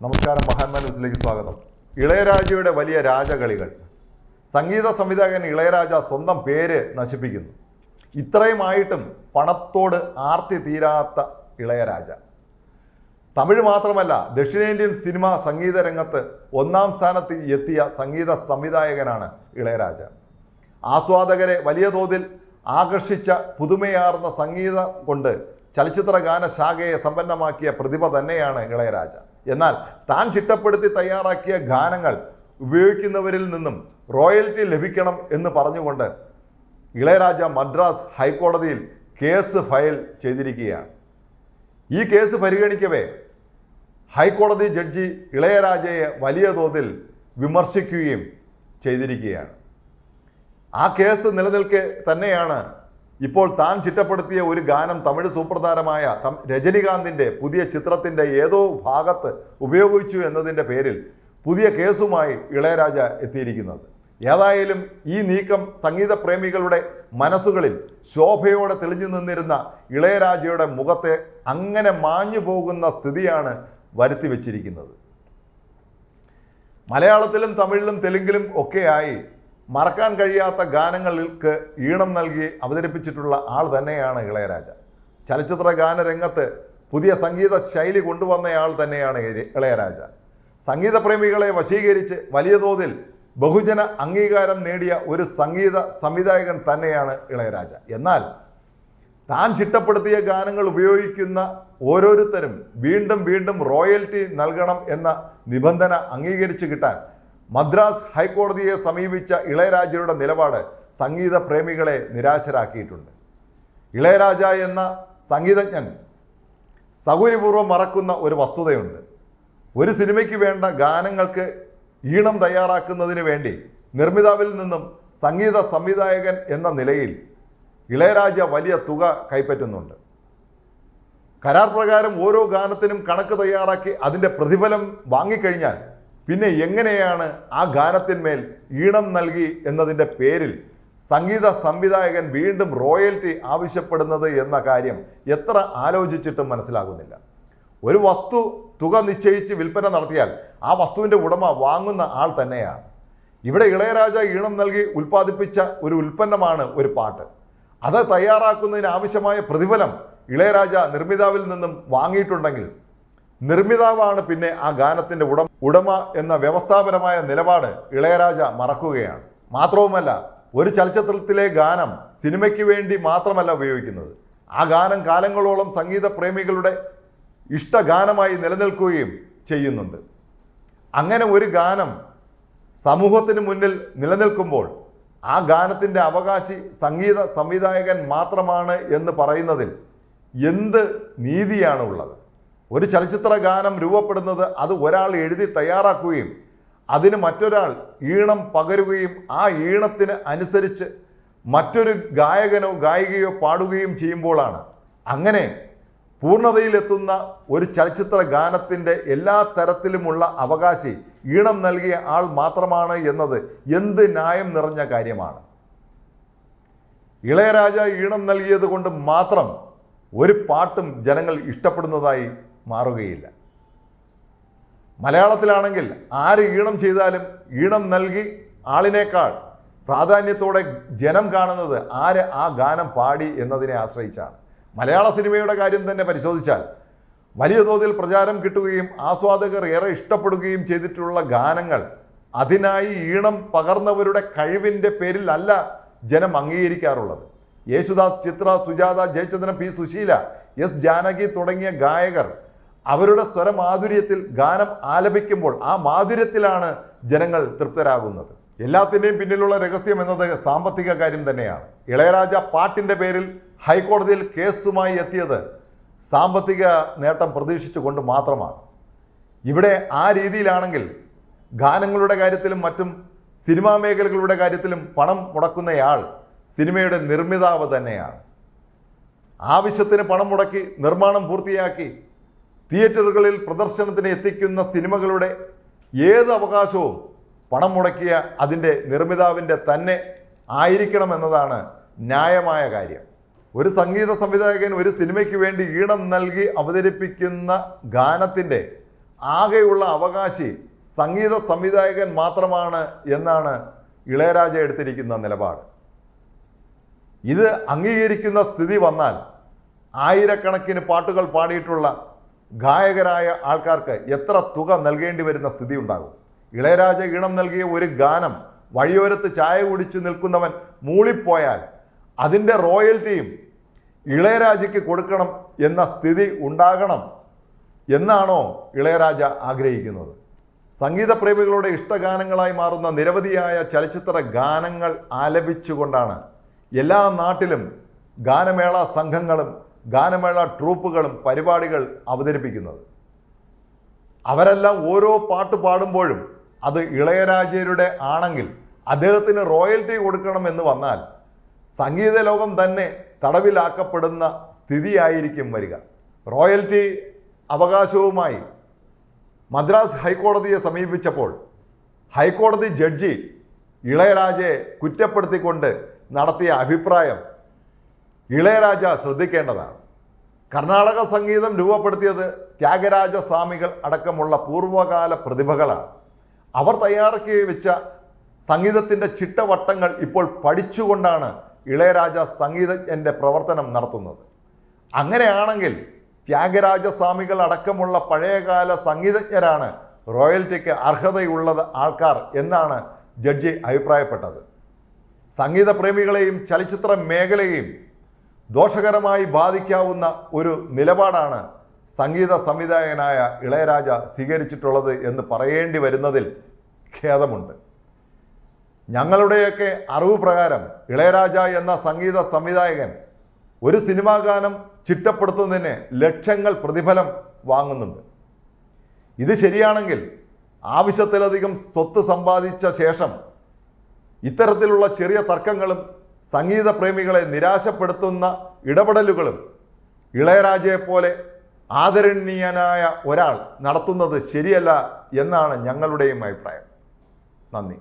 നമസ്കാരം മഹാത്മാ ന്യൂസിലേക്ക് സ്വാഗതം. ഇളയരാജയുടെ വലിയ രാജകളികൾ. സംഗീത സംവിധായകൻ ഇളയരാജ സ്വന്തം പേര് നശിപ്പിക്കുന്നു. ഇത്രയുമായിട്ടും പണത്തോട് ആർത്തി തീരാത്ത ഇളയരാജ. തമിഴ് മാത്രമല്ല ദക്ഷിണേന്ത്യൻ സിനിമ സംഗീത രംഗത്ത് ഒന്നാം സ്ഥാനത്ത് എത്തിയ സംഗീത സംവിധായകനാണ് ഇളയരാജ. ആസ്വാദകരെ വലിയ തോതിൽ ആകർഷിച്ച പുതുമയാർന്ന സംഗീതം കൊണ്ട് ചലച്ചിത്ര ഗാന ശാഖയെ സമ്പന്നമാക്കിയ പ്രതിഭ തന്നെയാണ് ഇളയരാജ. എന്നാൽ താൻ ചിട്ടപ്പെടുത്തി തയ്യാറാക്കിയ ഗാനങ്ങൾ ഉപയോഗിക്കുന്നവരിൽ നിന്നും റോയൽറ്റി ലഭിക്കണം എന്ന് പറഞ്ഞുകൊണ്ട് ഇളയരാജ മദ്രാസ് ഹൈക്കോടതിയിൽ കേസ് ഫയൽ ചെയ്തിരിക്കുകയാണ്. ഈ കേസ് പരിഗണിക്കവേ ഹൈക്കോടതി ജഡ്ജി ഇളയരാജയെ വലിയ തോതിൽ വിമർശിക്കുകയും ചെയ്തിരിക്കുകയാണ്. ആ കേസ് നിലനിൽക്കെ തന്നെയാണ് ഇപ്പോൾ താൻ ചിട്ടപ്പെടുത്തിയ ഒരു ഗാനം തമിഴ് സൂപ്രധാരമായ രജനികാന്തിന്റെ പുതിയ ചിത്രത്തിന്റെ ഏതോ ഭാഗത്ത് ഉപയോഗിച്ചു എന്നതിന്റെ പേരിൽ പുതിയ കേസുമായി ഇളയരാജ എത്തിയിരിക്കുന്നത്. ഏതായാലും ഈ നീക്കം സംഗീത പ്രേമികളുടെ മനസ്സുകളിൽ ശോഭയോടെ തെളിഞ്ഞു നിന്നിരുന്ന ഇളയരാജയുടെ മുഖത്തെ അങ്ങനെ മാഞ്ഞു പോകുന്ന സ്ഥിതിയാണ് വരുത്തി വച്ചിരിക്കുന്നത്. മലയാളത്തിലും തമിഴിലും തെലുങ്കിലും ഒക്കെയായി മറക്കാൻ കഴിയാത്ത ഗാനങ്ങൾക്ക് ഈണം നൽകി അവതരിപ്പിച്ചിട്ടുള്ള ആൾ തന്നെയാണ് ഇളയരാജ. ചലച്ചിത്ര ഗാനരംഗത്ത് പുതിയ സംഗീത ശൈലി കൊണ്ടുവന്നയാൾ തന്നെയാണ് ഇളയരാജ. സംഗീത പ്രേമികളെ വശീകരിച്ച് വലിയ തോതിൽ ബഹുജന അംഗീകാരം നേടിയ ഒരു സംഗീത സംവിധായകൻ തന്നെയാണ് ഇളയരാജ. എന്നാൽ താൻ ചിട്ടപ്പെടുത്തിയ ഗാനങ്ങൾ ഉപയോഗിക്കുന്ന ഓരോരുത്തരും വീണ്ടും വീണ്ടും റോയൽറ്റി നൽകണം എന്ന നിബന്ധന അംഗീകരിച്ചു കിട്ടാൻ മദ്രാസ് ഹൈക്കോടതിയെ സമീപിച്ച ഇളയരാജയുടെ നിലപാട് സംഗീത പ്രേമികളെ നിരാശരാക്കിയിട്ടുണ്ട്. ഇളയരാജ എന്ന സംഗീതജ്ഞൻ സൗകര്യപൂർവം മറക്കുന്ന ഒരു വസ്തുതയുണ്ട്. ഒരു സിനിമയ്ക്ക് വേണ്ട ഗാനങ്ങൾക്ക് ഈണം തയ്യാറാക്കുന്നതിന് വേണ്ടി നിർമ്മിതാവിൽ നിന്നും സംഗീത സംവിധായകൻ എന്ന നിലയിൽ ഇളയരാജ വലിയ തുക കൈപ്പറ്റുന്നുണ്ട്. കരാർ പ്രകാരം ഓരോ ഗാനത്തിനും കണക്ക് തയ്യാറാക്കി അതിന്റെ പ്രതിഫലം വാങ്ങിക്കഴിഞ്ഞാൽ പിന്നെ എങ്ങനെയാണ് ആ ഗാനത്തിന്മേൽ ഈണം നൽകി എന്നതിന്റെ പേരിൽ സംഗീത സംവിധായകൻ വീണ്ടും റോയൽറ്റി ആവശ്യപ്പെടുന്നത് എന്ന കാര്യം എത്ര ആലോചിച്ചിട്ടും മനസ്സിലാകുന്നില്ല. ഒരു വസ്തു തുക നിശ്ചയിച്ച് വിൽപ്പന നടത്തിയാൽ ആ വസ്തുവിന്റെ ഉടമ വാങ്ങുന്ന ആൾ തന്നെയാണ്. ഇവിടെ ഇളയരാജ ഈണം നൽകി ഉൽപ്പാദിപ്പിച്ച ഒരു ഉൽപ്പന്നമാണ് ഒരു പാട്ട്. അത് തയ്യാറാക്കുന്നതിന് ആവശ്യമായ പ്രതിഫലം ഇളയരാജ നിർമ്മിതാവിൽ നിന്നും വാങ്ങിയിട്ടുണ്ടെങ്കിൽ നിർമ്മിതാവാണ് പിന്നെ ആ ഗാനത്തിന്റെ ഉടമ. ഉടമ എന്ന വ്യവസ്ഥാപരമായ നിലപാട് ഇളയരാജ മറക്കുകയാണ്. മാത്രവുമല്ല ഒരു ചലച്ചിത്രത്തിലെ ഗാനം സിനിമയ്ക്ക് വേണ്ടി മാത്രമല്ല ഉപയോഗിക്കുന്നത്. ആ ഗാനം കാലങ്ങളോളം സംഗീത പ്രേമികളുടെ ഇഷ്ടഗാനമായി നിലനിൽക്കുകയും ചെയ്യുന്നുണ്ട്. അങ്ങനെ ഒരു ഗാനം സമൂഹത്തിന് മുന്നിൽ നിലനിൽക്കുമ്പോൾ ആ ഗാനത്തിന്റെ അവകാശി സംഗീത സംവിധായകൻ മാത്രമാണ് എന്ന് പറയുന്നതിൽ എന്ത് നീതിയാണ് ഉള്ളത് ഒരു ചലച്ചിത്ര ഗാനം രൂപപ്പെടുന്നത് അത് ഒരാൾ എഴുതി തയ്യാറാക്കുകയും അതിന് മറ്റൊരാൾ ഈണം പകരുകയും ആ ഈണത്തിന് അനുസരിച്ച് മറ്റൊരു ഗായകനോ ഗായികയോ പാടുകയും ചെയ്യുമ്പോഴാണ്. അങ്ങനെ പൂർണതയിലെത്തുന്ന ഒരു ചലച്ചിത്ര ഗാനത്തിന്റെ എല്ലാ തരത്തിലുമുള്ള അവകാശി ഈണം നൽകിയ ആൾ മാത്രമാണ് എന്നത് എന്ത് ന്യായം നിറഞ്ഞ കാര്യമാണ്. ഇളയരാജ ഈണം നൽകിയത് കൊണ്ട് മാത്രം ഒരു പാട്ടും ജനങ്ങൾ ഇഷ്ടപ്പെടുന്നതായി മാറുകയില്ല. മലയാളത്തിലാണെങ്കിൽ ആര് ഈണം ചെയ്താലും ഈണം നൽകി ആളിനേക്കാൾ പ്രാധാന്യത്തോടെ ജനം കാണുന്നത് ആര് ആ ഗാനം പാടി എന്നതിനെ ആശ്രയിച്ചാണ്. മലയാള സിനിമയുടെ കാര്യം തന്നെ പരിശോധിച്ചാൽ വലിയ തോതിൽ പ്രചാരം കിട്ടുകയും ആസ്വാദകർ ഏറെ ഇഷ്ടപ്പെടുകയും ചെയ്തിട്ടുള്ള ഗാനങ്ങൾ അതിനായി ഈണം പകർന്നവരുടെ കഴിവിന്റെ പേരിൽ അല്ല ജനം അംഗീകരിക്കാറുള്ളത്. യേശുദാസ് ചിത്ര സുജാത ജയചന്ദ്രൻ പി സുശീല എസ് ജാനകി തുടങ്ങിയ ഗായകർ അവരുടെ സ്വരമാധുര്യത്തിൽ ഗാനം ആലപിക്കുമ്പോൾ ആ മാധുര്യത്തിലാണ് ജനങ്ങൾ തൃപ്തരാകുന്നത്. എല്ലാത്തിന്റെയും പിന്നിലുള്ള രഹസ്യം എന്നത് സാമ്പത്തിക കാര്യം തന്നെയാണ്. ഇളയരാജ പാട്ടിന്റെ പേരിൽ ഹൈക്കോടതിയിൽ കേസുമായി എത്തിയത് സാമ്പത്തിക നേട്ടം പ്രതീക്ഷിച്ചുകൊണ്ട് മാത്രമാണ്. ഇവിടെ ആ രീതിയിലാണെങ്കിൽ ഗാനങ്ങളുടെ കാര്യത്തിലും മറ്റും സിനിമാ മേഖലകളുടെ കാര്യത്തിലും പണം മുടക്കുന്നയാൾ സിനിമയുടെ നിർമ്മിതാവ് തന്നെയാണ്. ആവശ്യത്തിന് പണം മുടക്കി നിർമ്മാണം പൂർത്തിയാക്കി തിയേറ്ററുകളിൽ പ്രദർശനത്തിന് എത്തിക്കുന്ന സിനിമകളുടെ ഏത് അവകാശവും പണം മുടക്കിയ അതിന്റെ നിർമ്മിതാവിന്റെ തന്നെ ആയിരിക്കണം ആയിരിക്കണമെന്നതാണ് ന്യായമായ കാര്യം. ഒരു സംഗീത സംവിധായകൻ ഒരു സിനിമയ്ക്ക് വേണ്ടി ഈണം നൽകി അവതരിപ്പിക്കുന്ന ഗാനത്തിന്റെ ആകെയുള്ള അവകാശി സംഗീത സംവിധായകൻ മാത്രമാണ് എന്നാണ് ഇളയരാജ എടുത്തിരിക്കുന്ന നിലപാട്. ഇത് അംഗീകരിക്കുന്ന സ്ഥിതി വന്നാൽ ആയിരക്കണക്കിന് പാട്ടുകൾ പാടിയിട്ടുള്ള ഗായകരായ ആൾക്കാർക്ക് എത്ര തുക നൽകേണ്ടി വരുന്ന സ്ഥിതി ഉണ്ടാകും ഇളയരാജ ഈണം നൽകിയ ഒരു ഗാനം വഴിയോരത്ത് ചായ കുടിച്ചു നിൽക്കുന്നവൻ മൂളിപ്പോയാൽ അതിന്റെ റോയൽറ്റിയും ഇളയരാജയ്ക്ക് കൊടുക്കണം എന്ന സ്ഥിതി ഉണ്ടാകണം എന്നാണോ ഇളയരാജ ആഗ്രഹിക്കുന്നത്? സംഗീതപ്രേമികളുടെ ഇഷ്ടഗാനങ്ങളായി മാറുന്ന നിരവധിയായ ചലച്ചിത്ര ഗാനങ്ങൾ ആലപിച്ചുകൊണ്ടാണ് എല്ലാ നാട്ടിലും ഗാനമേള സംഘങ്ങളും ഗാനമേള ട്രൂപ്പുകളും പരിപാടികൾ അവതരിപ്പിക്കുന്നത്. അവരെല്ലാം ഓരോ പാട്ട് പാടുമ്പോഴും അത് ഇളയരാജയുടെ ആണെങ്കിൽ അദ്ദേഹത്തിന് റോയൽറ്റി കൊടുക്കണമെന്ന് വന്നാൽ സംഗീത ലോകം തന്നെ തടവിലാക്കപ്പെടുന്ന സ്ഥിതിയായിരിക്കും വരിക. റോയൽറ്റി അവകാശവുമായി മദ്രാസ് ഹൈക്കോടതിയെ സമീപിച്ചപ്പോൾ ഹൈക്കോടതി ജഡ്ജി ഇളയരാജയെ കുറ്റപ്പെടുത്തിക്കൊണ്ട് നടത്തിയ അഭിപ്രായം ഇളയരാജ ശ്രദ്ധിക്കേണ്ടതാണ്. കർണാടക സംഗീതം രൂപപ്പെടുത്തിയത് ത്യാഗരാജ സ്വാമികൾ അടക്കമുള്ള പൂർവകാല പ്രതിഭകളാണ്. അവർ തയ്യാറാക്കി വെച്ച സംഗീതത്തിന്റെ ചിട്ടവട്ടങ്ങൾ ഇപ്പോൾ പഠിച്ചുകൊണ്ടാണ് ഇളയരാജ സംഗീതജ്ഞന്റെ പ്രവർത്തനം നടത്തുന്നത്. അങ്ങനെയാണെങ്കിൽ ത്യാഗരാജ സ്വാമികൾ അടക്കമുള്ള പഴയകാല സംഗീതജ്ഞരാണ് റോയൽറ്റിക്ക് അർഹതയുള്ളത് ആൾക്കാർ എന്നാണ് ജഡ്ജി അഭിപ്രായപ്പെട്ടത്. സംഗീത പ്രേമികളെയും ചലച്ചിത്ര മേഖലയെയും ദോഷകരമായി ബാധിക്കാവുന്ന ഒരു നിലപാടാണ് സംഗീത സംവിധായകനായ ഇളയരാജ സ്വീകരിച്ചിട്ടുള്ളത് എന്ന് പറയേണ്ടി വരുന്നതിൽ ഖേദമുണ്ട്. ഞങ്ങളുടെയൊക്കെ അറിവ് പ്രകാരം ഇളയരാജ എന്ന സംഗീത സംവിധായകൻ ഒരു സിനിമാ ഗാനം ചിട്ടപ്പെടുത്തുന്നതിന് ലക്ഷങ്ങൾ പ്രതിഫലം വാങ്ങുന്നുണ്ട്. ഇത് ശരിയാണെങ്കിൽ ആവശ്യത്തിലധികം സ്വത്ത് സമ്പാദിച്ച ശേഷം ഇത്തരത്തിലുള്ള ചെറിയ തർക്കങ്ങളും സംഗീത പ്രേമികളെ നിരാശപ്പെടുത്തുന്ന ഇടപെടലുകളും ഇളയരാജയെപ്പോലെ ആദരണീയനായ ഒരാൾ നടത്തുന്നത് ശരിയല്ല എന്നാണ് ഞങ്ങളുടെയും അഭിപ്രായം. നന്ദി.